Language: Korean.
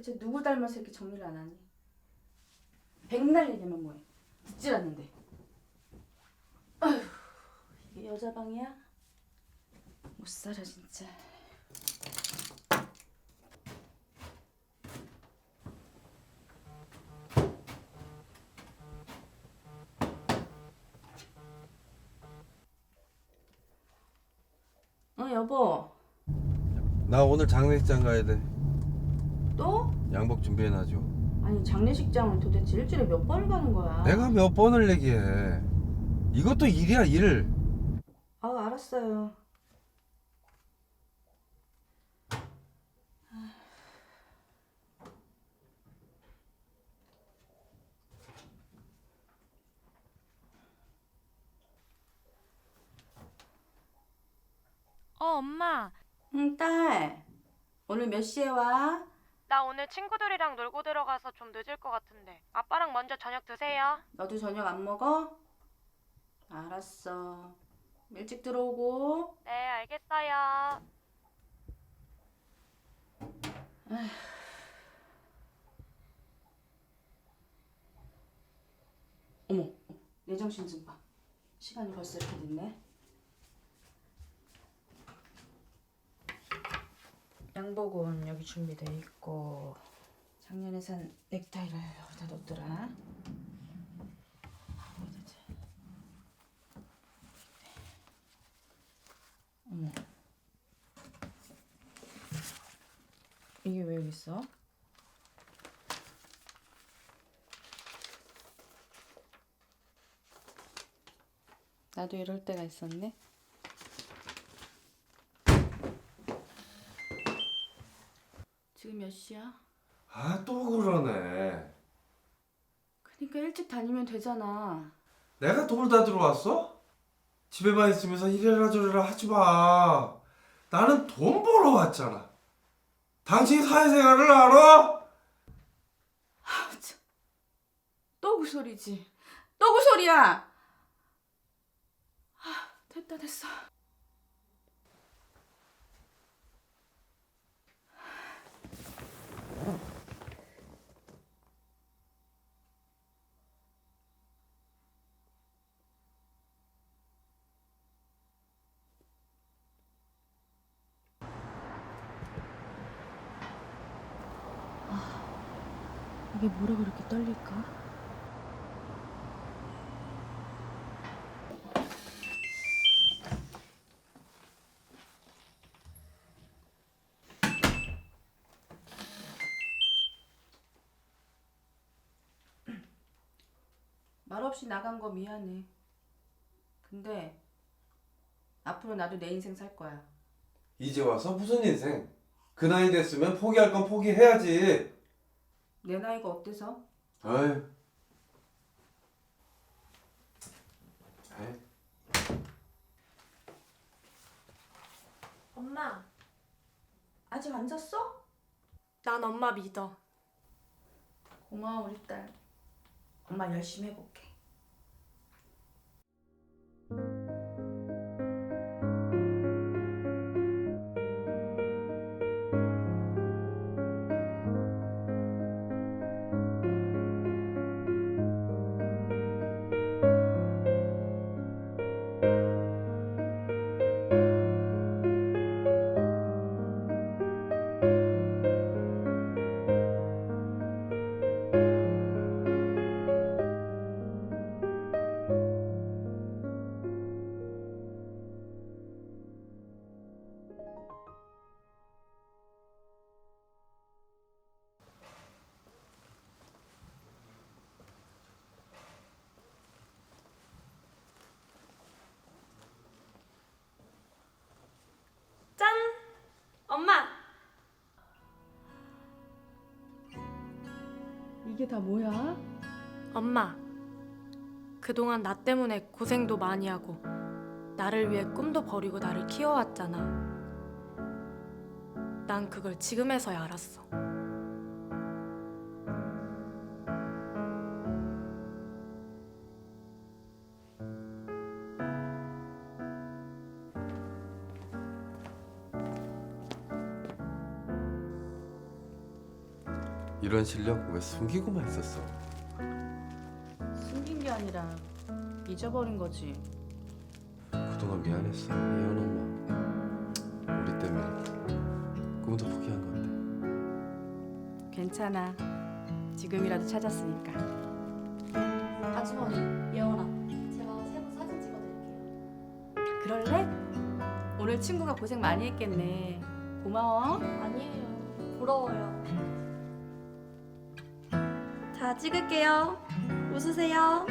도대체 누구 닮아서 이렇게 정리를 안 하니? 백날 얘기하면 뭐해? 듣질 않는데. 아휴, 이게 여자 방이야? 못 살아 진짜. 어 여보, 나 오늘 장례식장 가야 돼. 또? 양복 준비해놔줘. 아니 장례식장은 도대체 일주일에 몇 번을 가는 거야? 내가 몇 번을 얘기해. 이것도 일이야 일. 아 알았어요. 어, 엄마. 응, 딸. 오늘 몇 시에 와? 나 오늘 친구들이랑 놀고 들어가서 좀 늦을 것 같은데. 아빠랑 먼저 저녁 드세요. 너도 저녁 안 먹어? 알았어. 일찍 들어오고. 네, 알겠어요. 어머, 내 정신 좀 봐. 시간이 벌써 이렇게 됐네. 양복은 여기 준비돼 있고 작년에 산 넥타이를 여기다 놓더라. 이게 왜 여기 있어? 나도 이럴 때가 있었네. 지금 몇 시야? 아 또 그러네. 그러니까 일찍 다니면 되잖아. 내가 돈을 다 들어왔어? 집에만 있으면서 이래라 저래라 하지 마. 나는 돈 벌어 왔잖아. 당신 사회생활을 알아? 또그 소리지. 또그 소리야. 아, 됐다 됐어. 이게 뭐라 그렇게 떨릴까? 말없이 나간 거 미안해. 근데 앞으로 나도 내 인생 살 거야. 이제 와서 무슨 인생? 그 나이 됐으면 포기할 건 포기해야지. 내 나이가 어때서? 아유. 아이. 엄마, 아직 안 잤어? 난 엄마 믿어. 고마워 우리 딸. 엄마 열심히 해볼게. 이게 다 뭐야? 엄마. 그동안 나 때문에 고생도 많이 하고 나를 위해 꿈도 버리고 나를 키워왔잖아. 난 그걸 지금에서야 알았어. 이런 실력 왜 숨기고만 있었어? 숨긴 게 아니라 잊어버린 거지. 그동안 미안했어 예원 엄마. 우리 때문에 꿈도 포기한 건데. 괜찮아. 지금이라도 찾았으니까. 아주머니, 예원아, 제가 세분 사진 찍어드릴게요. 그럴래? 오늘 친구가 고생 많이 했겠네. 고마워. 아니에요. 부러워요. 자, 찍을게요. 웃으세요.